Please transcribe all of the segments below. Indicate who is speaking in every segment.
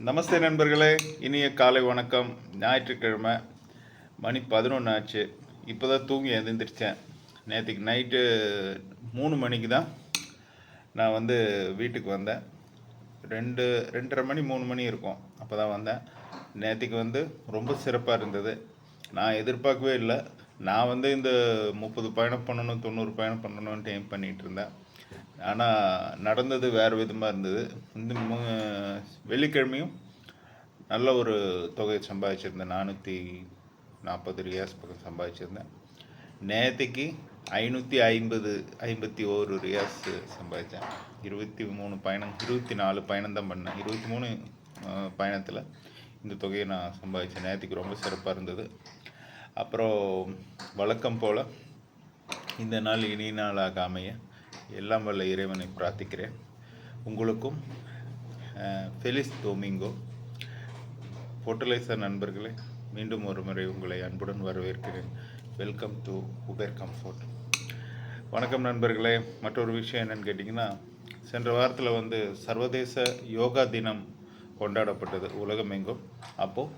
Speaker 1: நமஸ்தே நண்பர்களே இனிய காலை வணக்கம். ஞாயிற்றுக்கிழமை மணி பதினொன்று ஆச்சு. இப்போ தான் தூங்கி எழுந்திரிச்சேன். நேற்றுக்கு நைட்டு மூணு மணிக்கு தான் நான் வந்து வீட்டுக்கு வந்தேன். ரெண்டு ரெண்டரை மணி மூணு மணி இருக்கும். அப்போ தான் வந்தேன். நேற்றுக்கு வந்து ரொம்ப சிறப்பாக இருந்தது. நான் எதிர்பார்க்கவே இல்லை. நான் வந்து இந்த முப்பது பயணம் பண்ணணும் தொண்ணூறு பயணம் பண்ணணும்னு டைம் பண்ணிகிட்டு இருந்தேன். ஆனால் நடந்தது வேறு விதமாக இருந்தது. இந்த மு- வெள்ளிக்கிழமையும் நல்ல ஒரு தொகையை சம்பாதிச்சிருந்தேன். நானூற்றி நாற்பது ரியாஸ் பக்கம் சம்பாதிச்சிருந்தேன். நேற்றுக்கு ஐநூற்றி ஐம்பது ஐம்பத்தி ஓரு ரியாஸ் சம்பாதிச்சேன். இருபத்தி மூணு பயணம் இருபத்தி நாலு பயணம் தான் பண்ணேன். இருபத்தி மூணு பயணத்தில் இந்த தொகையை நான் சம்பாதிச்சேன். நேற்றுக்கு ரொம்ப சிறப்பாக இருந்தது. அப்புறம் வழக்கம் போல் இந்த நாள் இனி நாளாக அமைய எல்லாம் வல்ல இறைவனை பிரார்த்திக்கிறேன். உங்களுக்கும் ஃபெலிஸ் டோமிங்கோ ஃபோட்டலைசர் நண்பர்களே மீண்டும் ஒரு முறை உங்களை அன்புடன் வரவேற்கிறேன். வெல்கம் டு உபேர் கம்ஃபோர்ட் வணக்கம் நண்பர்களே. மற்றொரு விஷயம் என்னென்னு கேட்டிங்கன்னா சென்ற வாரத்தில் வந்து சர்வதேச யோகா தினம் கொண்டாடப்பட்டது உலகமெங்கும். அப்போது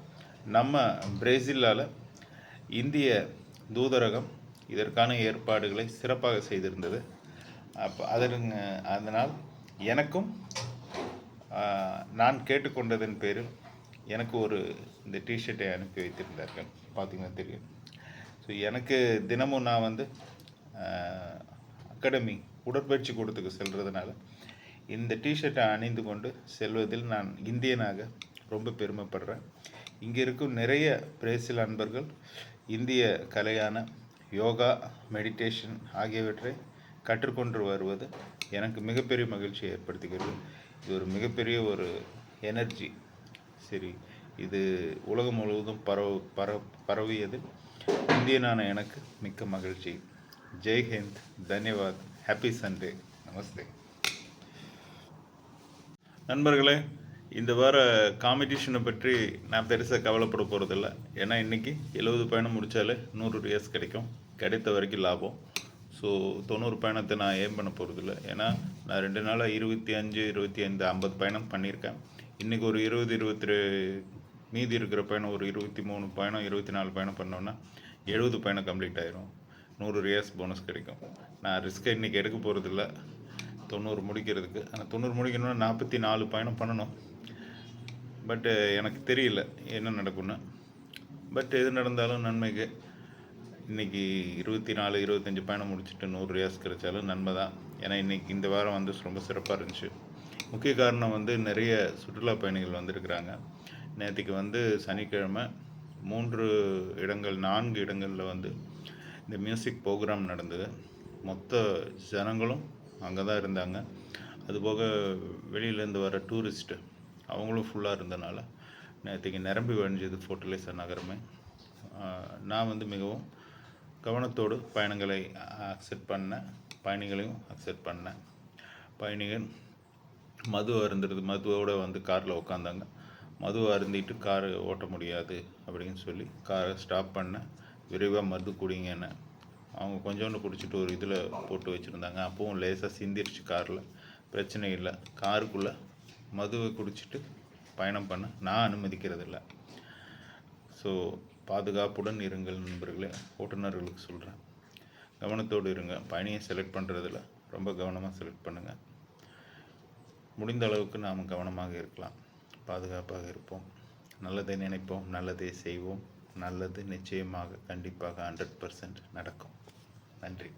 Speaker 1: நம்ம பிரேசிலால் இந்திய தூதரகம் இதற்கான ஏற்பாடுகளை சிறப்பாக செய்திருந்தது. அப்போ அதன் அதனால் எனக்கும் நான் கேட்டுக்கொண்டதன் பேரில் எனக்கு ஒரு இந்த டிஷர்ட்டை அனுப்பி வைத்திருந்தார்கள். பார்த்தீங்கன்னா தெரியும். ஸோ எனக்கு தினமும் நான் வந்து அகாடமி உடற்பயிற்சி கூடத்துக்கு செல்கிறதுனால இந்த டிஷர்ட்டை அணிந்து கொண்டு செல்வதில் நான் இந்தியனாக ரொம்ப பெருமைப்படுறேன். இங்கே இருக்கும் நிறைய பிரேசில் அன்பர்கள் இந்திய கலையான யோகா மெடிடேஷன் ஆகியவற்றை கற்றுக்கொண்டு வருவது எனக்கு மிகப்பெரிய மகிழ்ச்சியை ஏற்படுத்துகிறது. இது ஒரு மிகப்பெரிய ஒரு எனர்ஜி சரி இது உலகம் முழுவதும் பரவ பர பரவியதில் இந்தியனான எனக்கு மிக்க மகிழ்ச்சி. ஜெய் ஹிந்த். தன்யவாத். ஹாப்பி சண்டே நமஸ்தே நண்பர்களே இந்த வார காம்படிஷனை பற்றி நான் பெருசாக கவலைப்பட போகிறதில்ல ஏன்னா இன்றைக்கி எழுபது பயணம் முடித்தாலே நூறு ரியாஸ் கிடைக்கும். கிடைத்த வரைக்கும் லாபம். ஸோ தொண்ணூறு பயணத்தை நான் ஏம் பண்ண போகிறதில்ல ஏன்னா நான் ரெண்டு நாளாக இருபத்தி அஞ்சு இருபத்தி ஐந்து ஐம்பது பயணம் பண்ணியிருக்கேன். இன்றைக்கி ஒரு இருபது இருபத்தி மீதி இருக்கிற பயணம் ஒரு இருபத்தி மூணு பயணம் இருபத்தி நாலு பயணம் பண்ணோன்னா எழுபது பயணம் கம்ப்ளீட் ஆயிரும். நூறு ரியாஸ் போனஸ் கிடைக்கும். நான் ரிஸ்க்கை இன்றைக்கி எடுக்க போகிறதில்ல தொண்ணூறு முடிக்கிறதுக்கு. ஆனால் தொண்ணூறு முடிக்கணும்னா நாற்பத்தி நாலு பயணம் பண்ணணும். பட்டு எனக்கு தெரியல என்ன நடக்கும்னு. பட் எது நடந்தாலும் நன்மைக்கு. இன்றைக்கி இருபத்தி நாலு இருபத்தஞ்சி பயணம் முடிச்சுட்டு நூறு ரியாஸ் கிடைச்சாலும் நன்மை தான். ஏன்னா இன்றைக்கி இந்த வாரம் வந்து ரொம்ப சிறப்பாக இருந்துச்சு. முக்கிய காரணம் வந்து நிறைய சுற்றுலா பயணிகள் வந்திருக்கிறாங்க. நேற்றுக்கு வந்து சனிக்கிழமை மூன்று இடங்கள் நான்கு இடங்களில் வந்து இந்த மியூசிக் ப்ரோக்ராம் நடந்தது. மொத்த ஜனங்களும் அங்கே தான் இருந்தாங்க. அதுபோக வெளியிலேருந்து வர டூரிஸ்ட்டு அவங்களும் ஃபுல்லாக இருந்தனால நேற்றுக்கு நிரம்பி வழிஞ்சது ஃபோர்டிலைசர் நகரமே. நான் வந்து மிகவும் கவனத்தோடு பயணங்களை அக்செப்ட் பண்ணேன் பயணிகளையும் அக்செப்ட் பண்ணேன் பயணிகள் மது அருந்துறது மதுவோடு வந்து காரில் உட்காந்தாங்க மது அருந்திட்டு காரை ஓட்ட முடியாது அப்படின்னு சொல்லி காரை ஸ்டாப் பண்ணேன் விரைவாக மது குடிங்கன்னு அவங்க கொஞ்சோண்டு குடிச்சிட்டு ஒரு இதில் போட்டு வச்சுருந்தாங்க. அப்பவும் லேசாக சிந்திருச்சு காரில். பிரச்சனை இல்லை. காருக்குள்ளே மதுவை குடிச்சிட்டு பயணம் பண்ண நான் அனுமதிக்கிறதில்ல. ஸோ பாதுகாப்புடன் இருங்கள் நண்பர்களே. ஓட்டுநர்களுக்கு சொல்கிறேன் கவனத்தோடு இருங்க. பயணியை செலக்ட் பண்ணுறதுல ரொம்ப கவனமாக செலக்ட் பண்ணுங்கள் முடிந்த அளவுக்கு நாம் கவனமாக இருக்கலாம். பாதுகாப்பாக இருப்போம். நல்லதை நினைப்போம். நல்லதை செய்வோம். நல்லது நிச்சயமாக கண்டிப்பாக ஹண்ட்ரட் பர்சன்ட் நடக்கும். நன்றி.